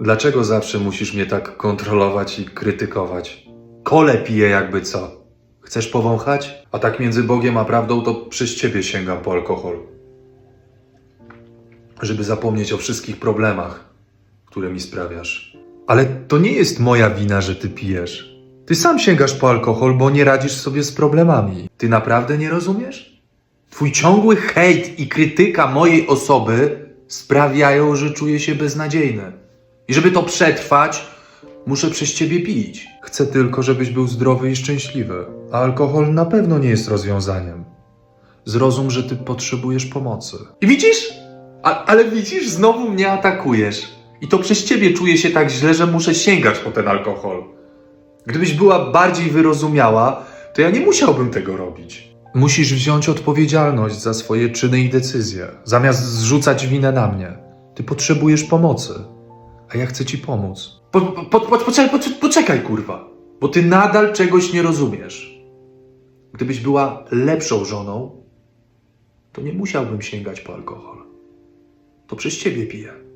Dlaczego zawsze musisz mnie tak kontrolować i krytykować? Kole piję jakby co. Chcesz powąchać? A tak między Bogiem a prawdą to przez ciebie sięgam po alkohol. Żeby zapomnieć o wszystkich problemach, które mi sprawiasz. Ale to nie jest moja wina, że ty pijesz. Ty sam sięgasz po alkohol, bo nie radzisz sobie z problemami. Ty naprawdę nie rozumiesz? Twój ciągły hejt i krytyka mojej osoby sprawiają, że czuję się beznadziejny. I żeby to przetrwać, muszę przez ciebie pić. Chcę tylko, żebyś był zdrowy i szczęśliwy. A alkohol na pewno nie jest rozwiązaniem. Zrozum, że ty potrzebujesz pomocy. I widzisz? A, ale widzisz, znowu mnie atakujesz. I to przez ciebie czuję się tak źle, że muszę sięgać po ten alkohol. Gdybyś była bardziej wyrozumiała, to ja nie musiałbym tego robić. Musisz wziąć odpowiedzialność za swoje czyny i decyzje, zamiast zrzucać winę na mnie. Ty potrzebujesz pomocy, a ja chcę ci pomóc. Po, po, po, poczekaj, poczekaj, poczekaj, kurwa, bo ty nadal czegoś nie rozumiesz. Gdybyś była lepszą żoną, to nie musiałbym sięgać po alkohol. To przez ciebie piję.